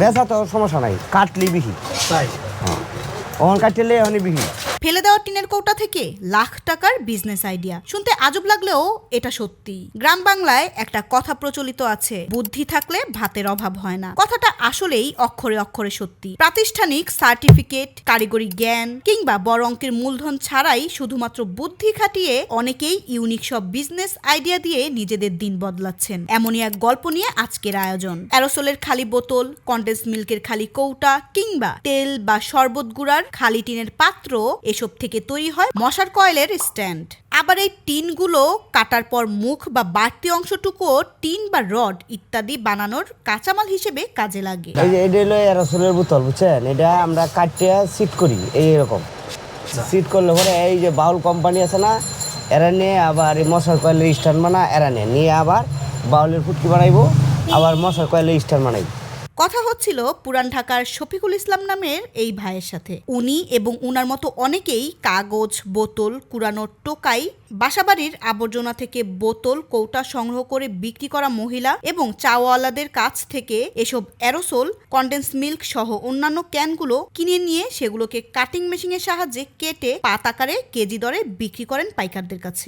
বেচা তো সমস্যা নাই কাটলি বিহি। তাই? অন কাটলে এখনই বিহি। ফেলে দেওয়া টিনের কৌটা থেকে লাখ টাকার বিজনেস আইডিয়া শুনতে আজব লাগলেও এটা সত্যি। গ্রাম বাংলায় একটা কথা প্রচলিত আছে, বুদ্ধি থাকলে ভাতের অভাব হয় না। কথাটা আসলেই অক্ষরে অক্ষরে সত্যি। প্রাতিষ্ঠানিক সার্টিফিকেট কারিগরি জ্ঞান, কিংবা বড় অঙ্কের মূলধন ছাড়াই শুধুমাত্র বুদ্ধি খাটিয়ে অনেকেই ইউনিক সব বিজনেস আইডিয়া দিয়ে নিজেদের দিন বদলাচ্ছেন। এমনই এক গল্প নিয়ে আজকের আয়োজন। অ্যারোসোলের খালি বোতল কন্ডেন্স মিল্কের খালি কৌটা, কিংবা তেল বা শরবত গুঁড়ার খালি টিনের পাত্র এসব থেকে তৈরি হয় মশার কয়েলের স্ট্যান্ড। আবার এই টিনগুলো কাটার পর মুখ বা বাড়তি অংশটুকুও টিন বা রড ইত্যাদি বানানোর কাঁচামাল হিসেবে কাজে লাগে। এই যে এটা হলো এরসলের বোতল বুঝছেন? এটা আমরা কাটতে সিট করি এই এরকম সিট করলে পরে এই যে বাউল কোম্পানি আছে না এরা নিয়ে আবার এই মশার কয়েলের স্ট্যান্ড বানা এরা নিয়ে নিয়ে আবার বাউলের ফুটকি বানাইবো আবার মশার কয়েলের স্ট্যান্ড বানাইবো। কথা হচ্ছিল পুরান ঢাকার শফিকুল ইসলাম নামের এই ভাইয়ের সাথে। উনি এবং উনার মতো অনেকেই কাগজ, বোতল কুড়ানোর টোকাই, বাসাবাড়ির আবর্জনা থেকে বোতল, কৌটা সংগ্রহ করে বিক্রি করা মহিলা এবং চাওয়ালাদের কাছ থেকে এসব অ্যারোসোল, কন্ডেন্স মিল্ক সহ অন্যান্য ক্যানগুলো কিনে নিয়ে সেগুলোকে কাটিং মেশিনের সাহায্যে কেটে পাত আকারে, কেজি দরে বিক্রি করেন পাইকারদের কাছে।